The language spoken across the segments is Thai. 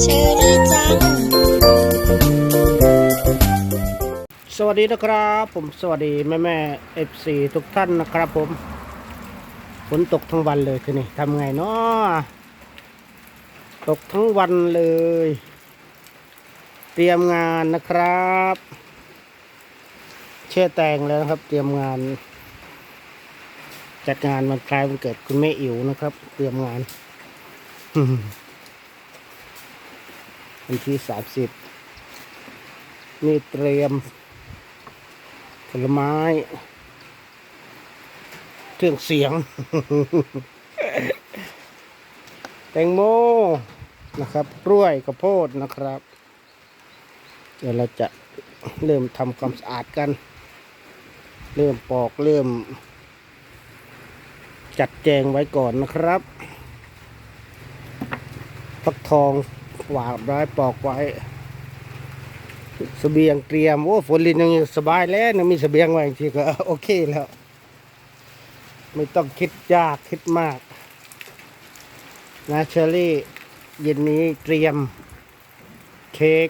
เชอรี่จัง สวัสดีนะครับ ผมสวัสดีแม่แม่เอฟซีทุกท่านนะครับผม ฝนตกทั้งวันเลยทีนี้ทำไงเนาะตกทั้งวันเลย เตรียมงานนะครับ เช่แตงแล้วครับ เตรียมงาน จัดงานวันคล้ายวันเกิดคุณแม่อิ๋วนะครับ เตรียมงานวันที่สามสิบนี่เตรียม ผลไม้ เครื่องเสียง แตงโมนะครับกล้วยกระโพดนะครับ เดี๋ยวเราจะเริ่มทำความสะอาดกัน เริ่มปอกเริ่ม จัดแจงไว้ก่อนนะครับฟักทองหวานไว้ปอกไว้สเสบียงเตรียม โอ้ฝนลินยังสบายแล้วยังมีสเสบียงไว้ทีก็โอเคแล้ว ไม่ต้องคิดยากคิดมากนะเชอรี่เย็นนี้เตรียม เค้ก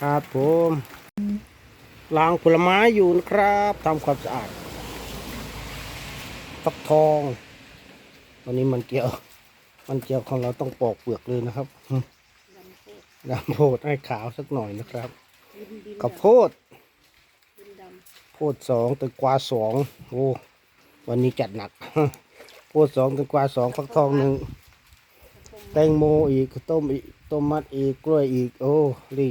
ครับผมล้างผลไม้อยู่นะครับทำความสะอาด ฟักทองวันนี้มันเกี่ยว มันเกี่ยวของเราต้องปอกเปลือกเลยนะครับดำโพดให้ขาวสักหน่อยนะครับข้าวโพดโพดสองแตงกวาสองโอ้วันนี้จัดหนักโพดสองแตงกวาสองฟักทองหนึ่งแตงโมอีกข้าวต้มอีกต้มมัดอีกกล้วยอีก โอ้รี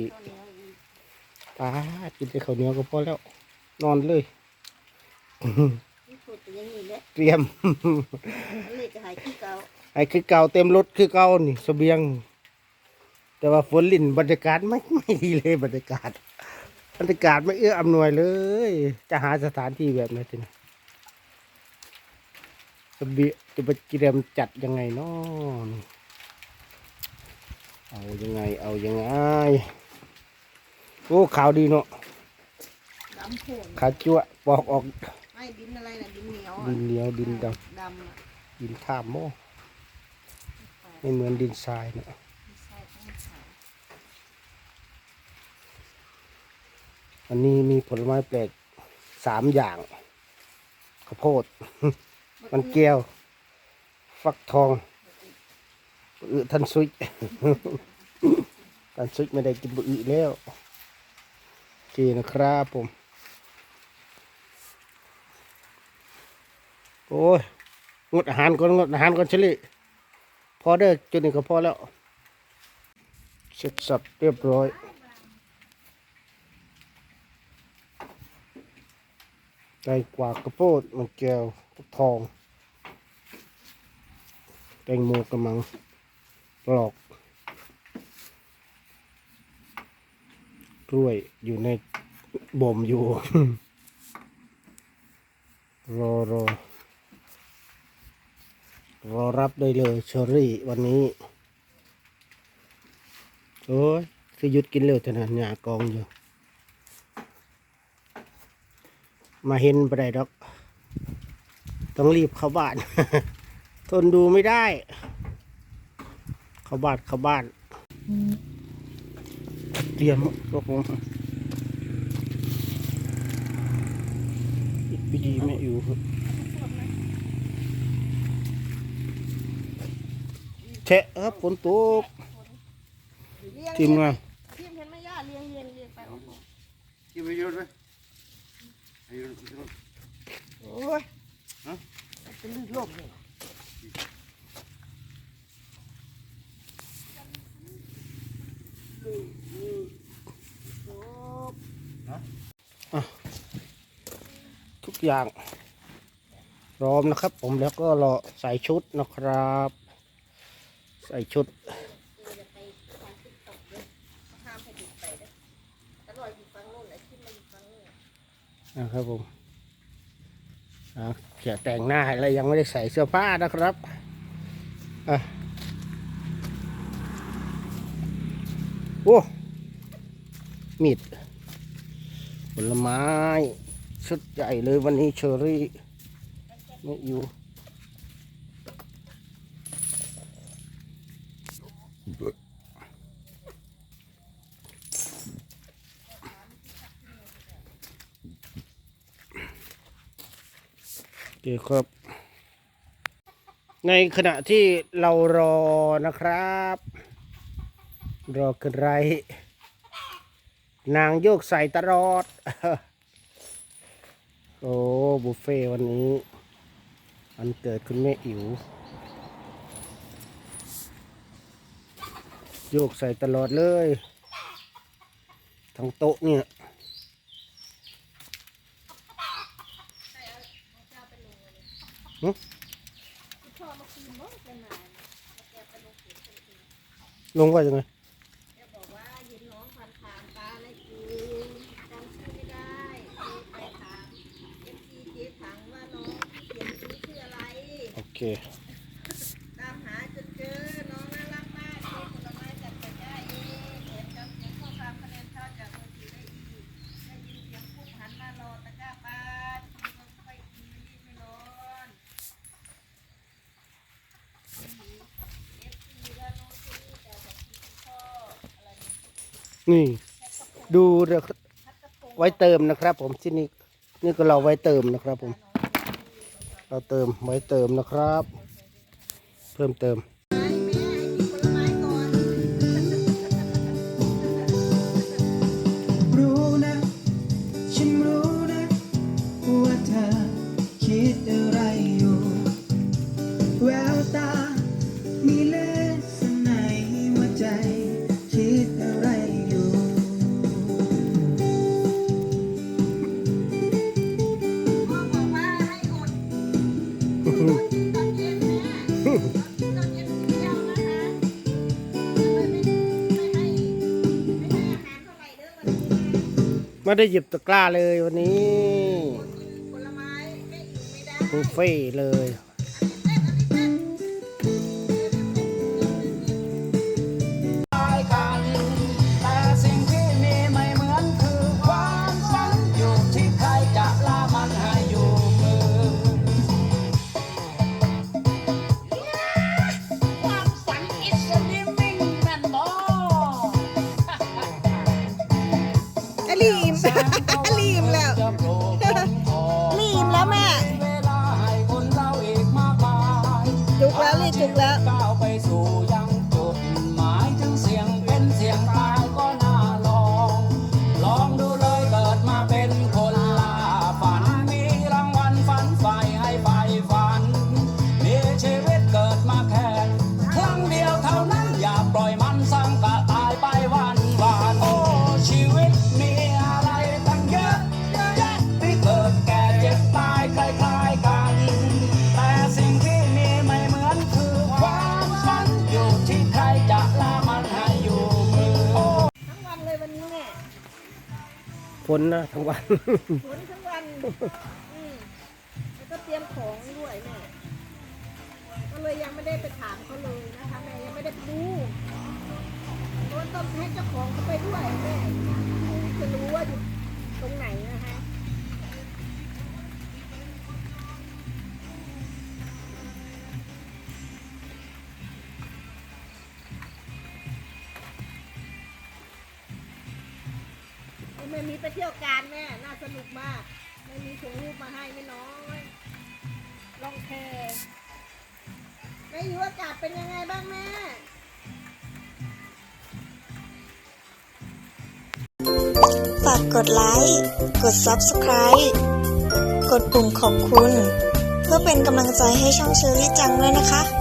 ป้าดกินแต่ข้าวเหนียวก็พอแล้ว นอนเลย เตรียมเลยจะหายขี้เก่าไอ้คือเก่าเต็มรถคือเก่านี่เสบียง แต่ว่าฝนลิ่นบรรยากาศไม่ไม่ดีเลยบรรยากาศ บรรยากาศไม่เอื้ออำนวยเลย จะหาสถานที่แบบไหนทีนี้เสบียงจะไปเตรียมจัดยังไงเนาะเอายังไง เอายังไง โอ้ขาวดีเนาะดำโผล่ขาวจั่วปอกออกไม่ ดินอะไรนะดินเหนียวดินเหนียวดินดดำอะำดินท่ามโมไม่เหมือนดินทรายเนาะไม่ใช่ต้องขาวอันนี้มีผลไม้แปลกสามอย่างข้าวโพด มันเกลียว ฟักทองบอือท่านซุยท่านซุยไม่ได้กินบอือแล้วโอเคนะครับผม อ้ยงดอาหารก่อนงดอาหารก่อนเฉลี่พอเด้จุดนี้ก็พอแล้ว เสร็จสับเรียบร้อยไก่กวากกระโพดมันแก้วทอง แตงโมกำลังปลอก กล้วยอยู่ในบ่มอยู่ รอรอ รอรับได้เลยเชอรี่วันนี้ โอ้ยคือยุดกินเร็วเท่านั้นหยากองอยู่ มาเห็นไปได้ดอก ต้องรีบเข้าบ้าน ทนดูไม่ได้ เข้าบ้านเข้าบ้าน เตรียมพวกผมพี่ดีไม่อยู่ครับ แชะครับฝนตกเลี้ยงทีมงานทีมเห็นไหมย่าเลี้ยงเลี้ยงเลี้ยงไปโอ้โหกินไปเยอะด้วยอายุโอ้ยฮะเป็นลื่นลมเลยทุกอย่างพร้อมนะครับ ผมแล้วก็รอใส่ชุดนะครับ ใส่ชุดห้ามให้ดิบไปเด้อตลอดอยู่ฟังโน่นไอ้ที่มาอยู่ฟังนี่นะครับผมอะเขียแต่งหน้าให้แล้วยังไม่ได้ใส่เสื้อผ้านะครับอะโอ้มีดผลไม้ชุดใหญ่เลยวันนี้เชอรี่ไม่อยู่ โอเคครับ ในขณะที่เรารอนะครับ รอกันไรนางโยกใส่ตลอด โอ้ บุฟเฟ่วันนี้ อันเกิดคุณแม่อิ๋ว โยกใส่ตลอดเลย ทั้งโต๊ะเนี่ยหึคุณพ่อมาคืนเมื่อไปมาแล้วแกไปลงว่ายังไงแกบอ นี่ ดูไว้เติมนะครับ ผมที่นี่นี่ก็เราไว้เติมนะครับ ผม เราเติมไว้เติมนะครับ เพิ่มเติม ไม่ไม่ให้ไม่ให้อาหารเท่าไหร่เด้อวันนี้นะไม่ได้หยิบตะกร้าเลยวันนี้อดกินผลไม้ไม่อิ่มไม่ได้บุฟเฟ่เลย ลีมอลีมแล้วจะโผล่พ้นออกลีมแล้วแม่เวลาให้คนเราอีกมากมายจุกแล้วนี่จุกแล้ว ฝนนะทั้งวัน ฝนทั้งวันอืมแล้วก็เตรียมของด้วยแม่ก็เลยยังไม่ได้ไปถามเขาเลยนะคะแม่ยังไม่ได้ไปดูเพราะว่าต้องให้เจ้าของเขาไปด้วยแม่จะรู้ว่าอยู่ตรงไหนนะคะ ม่มีไปเที่ยวการแม่ น่าสนุกมากแม่มีส่งรูปมาให้ไม่น้อยลองแพแม่อยู่อากาศเป็นยังไงบ้างแม่ฝากกดไลค์ กด Subscribe กดปุ่มขอบคุณ เพื่อเป็นกำลังใจให้ช่องเชอรี่จังด้วยนะคะ